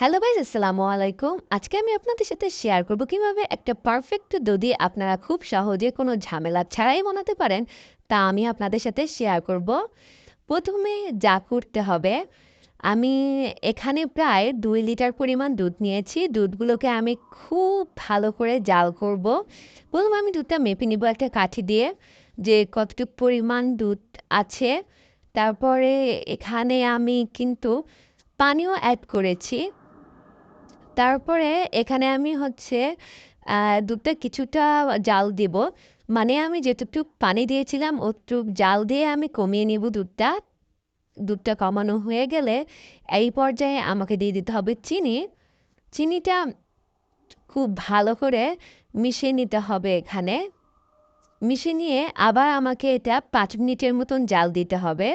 Hello guys আসসালামু আলাইকুম আজকে আমি আপনাদের সাথে শেয়ার করব কীভাবে একটা পারফেক্ট দধি আপনারা খুব সহজে কোনো ঝামেলা ছাড়াই বানাতে পারেন, তা আমি আপনাদের সাথে শেয়ার করব। প্রথমে যা করতে হবে, আমি এখানে প্রায় দুই লিটার পরিমাণ দুধ নিয়েছি। দুধগুলোকে আমি খুব ভালো করে জাল করব। প্রথমে আমি দুধটা মেপে নিব একটা কাঠি দিয়ে, যে কতটুকু পরিমাণ দুধ আছে। তারপরে এখানে আমি কিন্তু পানিও অ্যাড করেছি। তারপরে এখানে আমি হচ্ছে দুধটা কিছুটা জাল দিব। মানে আমি যেটুকু পানি দিয়েছিলাম ওটুক জাল দিয়ে আমি কমিয়ে নিব দুধটা। দুধটা কমানো হয়ে গেলে এই পর্যায়ে আমাকে দিয়ে দিতে হবে চিনি। চিনিটা খুব ভালো করে মিশিয়ে নিতে হবে এখানে। মিশিয়ে নিয়ে আবার আমাকে এটা পাঁচ মিনিটের মতন জাল দিতে হবে।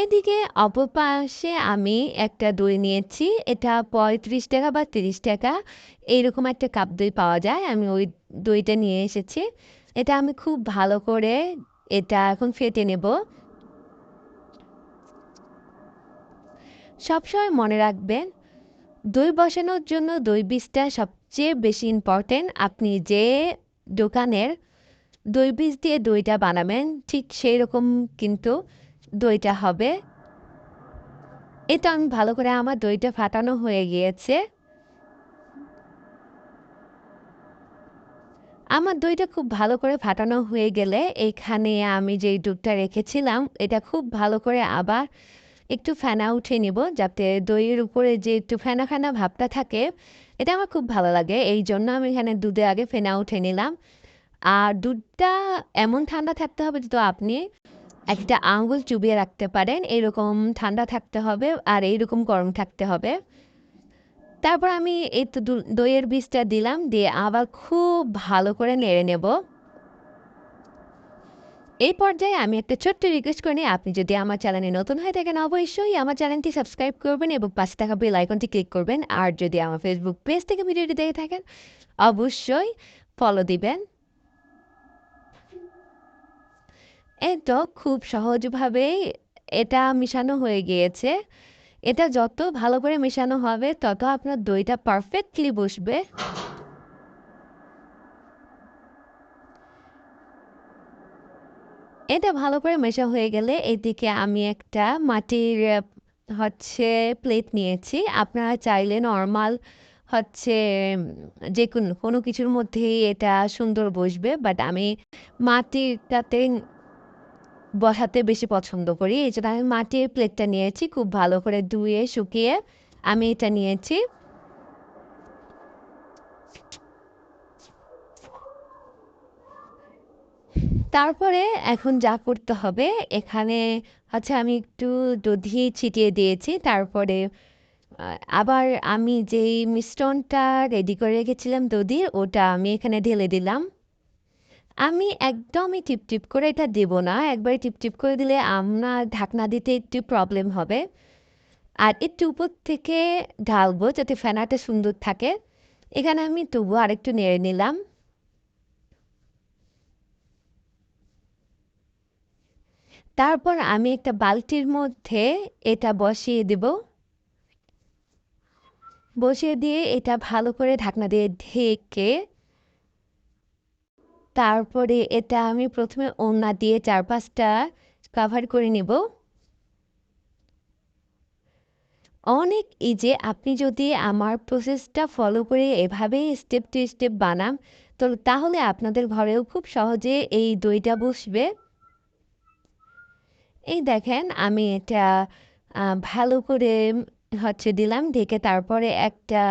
এদিকে অপর পাশে আমি একটা দই নিয়েছি। এটা পঁয়ত্রিশ টাকা বা তিরিশ টাকা, এইরকম একটা কাপ দই পাওয়া যায়। আমি ওই দইটা নিয়ে এসেছি। এটা আমি খুব ভালো করে এটা এখন ফেটে নেব। সবসময় মনে রাখবেন, দই বসানোর জন্য দই বীজটা সবচেয়ে বেশি ইম্পর্টেন্ট আপনি যে দোকানের দই বীজ দিয়ে দইটা বানাবেন, ঠিক সেই রকম কিন্তু দইটা হবে। এটা আমি ভালো করে আমার দইটা ফাটানো হয়ে গিয়েছে। আমার দইটা খুব ভালো করে ফাটানো হয়ে গেলে এখানে আমি যেই দুধটা রেখেছিলাম, এটা খুব ভালো করে আবার একটু ফেনা উঠে নিব যাতে দইয়ের উপরে যে একটু ফেনা ফেনা ভাবটা থাকে, এটা আমার খুব ভালো লাগে। এই জন্য আমি এখানে দুধে আগে ফেনা উঠে নিলাম। আর দুধটা এমন ঠান্ডা থাকতে হবে তো আপনি একটা আঙুল চুবিয়ে রাখতে পারেন, এরকম ঠান্ডা থাকতে হবে আর এইরকম গরম থাকতে হবে। তারপর আমি এই তো দইয়ের বীজটা দিলাম, দিয়ে আবার খুব ভালো করে নেড়ে নেব। এই পর্যায়ে আমি একটা ছোট্ট রিকোয়েস্ট করি, আপনি যদি আমার চ্যানেলে নতুন হয়ে থাকেন অবশ্যই আমার চ্যানেলটি সাবস্ক্রাইব করবেন এবং পাশে থাকা বেল আইকনটি ক্লিক করবেন। আর যদি আমার ফেসবুক পেজ থেকে ভিডিওটি দেখে থাকেন, অবশ্যই ফলো দিবেন। এই তো খুব সহজভাবেই এটা মিশানো হয়ে গিয়েছে। এটা যত ভালো করে মেশানো হবে, তত আপনার দইটা পারফেক্টলি বসবে। এটা ভালো করে মেশা হয়ে গেলে এদিকে আমি একটা মাটির, হচ্ছে প্লেট নিয়েছি। আপনারা চাইলে নর্মাল হচ্ছে, যে কোনো কোনো কিছুর মধ্যেই এটা সুন্দর বসবে বাট আমি মাটিরটাতে বসাতে বেশি পছন্দ করি। এই জন্য আমি মাটির প্লেটটা নিয়েছি, খুব ভালো করে ধুয়ে, শুকিয়ে আমি এটা নিয়েছি। তারপরে এখন যা করতে হবে, এখানে হচ্ছে আমি একটু দধি ছিটিয়ে দিয়েছি। তারপরে আবার আমি যেই মিশ্রণটা রেডি করে রেখেছিলাম দধির ওটা আমি এখানে ঢেলে দিলাম। আমি একদমই টিপটিপ করে এটা দেব না। একবারে টিপটিপ করে দিলে আমরা ঢাকনা দিতে একটু প্রবলেম হবে। আর একটু উপর থেকে ঢালবো যাতে ফেনাটা সুন্দর থাকে। এখানে আমি তবু আরেকটু নেড়ে নিলাম। তারপর আমি একটা বালতির মধ্যে এটা বসিয়ে দেব। বসিয়ে দিয়ে এটা ভালো করে ঢাকনা দিয়ে ঢেকে তারপরে এটা আমি প্রথমে ওড়না দিয়ে চার পাঁচটা কাভার করে নেব। অনেক ইজি আপনি যদি আমার প্রসেসটা ফলো করে এভাবে স্টেপ টু স্টেপ বানান, তো তাহলে আপনাদের ঘরেও খুব সহজে এই দইটা বসবে। এই দেখেন আমি এটা ভালো করে হচ্ছে দিলাম, ঢেকে তারপরে একটা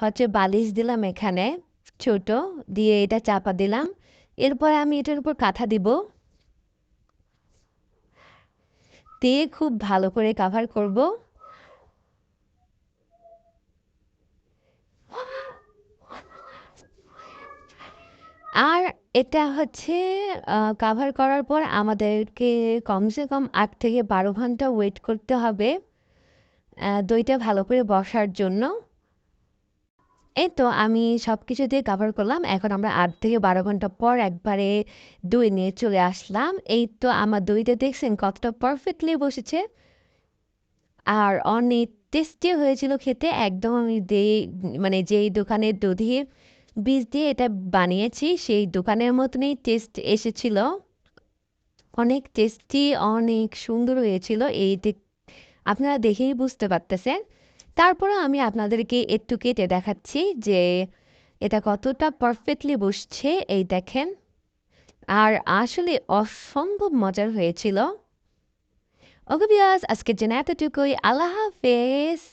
হচ্ছে বালিশ দিলাম এখানে ছোট, দিয়ে এটা চাপা দিলাম। এরপর আমি এটার উপর কাঁথা দিব। দিয়ে খুব ভালো করে কাভার করব। আর এটা হচ্ছে কাভার করার পর আমাদেরকে কমসে কম আট থেকে বারো ঘণ্টা ওয়েট করতে হবে দইটা ভালো করে বসার জন্য। এই তো আমি সব কিছু দিয়ে কাভার করলাম। এখন আমরা আট থেকে বারো ঘণ্টা পর একবারে দই নিয়ে চলে আসলাম। এই তো আমার দইটা দেখছেন কতটা পারফেক্টলি বসেছে। আর অনেক টেস্টি হয়েছিল খেতে। একদম আমি দে মানে যেই দোকানের দধি বীজ দিয়ে এটা বানিয়েছি, সেই দোকানের মতনই টেস্ট এসেছিল। অনেক টেস্টি অনেক সুন্দর হয়েছিল। এই আপনারা দেখেই বুঝতে পারতেছেন। তারপরে আমি আপনাদেরকে একটু কেটে দেখাচ্ছি যে এটা কতটা পারফেক্টলি বসছে, এই দেখেন। আর আসলে অসম্ভব মজার হয়েছিল। ওকে বিয়াস আজকের জন্য এতটুকুই। আল্লাহ হাফেজ।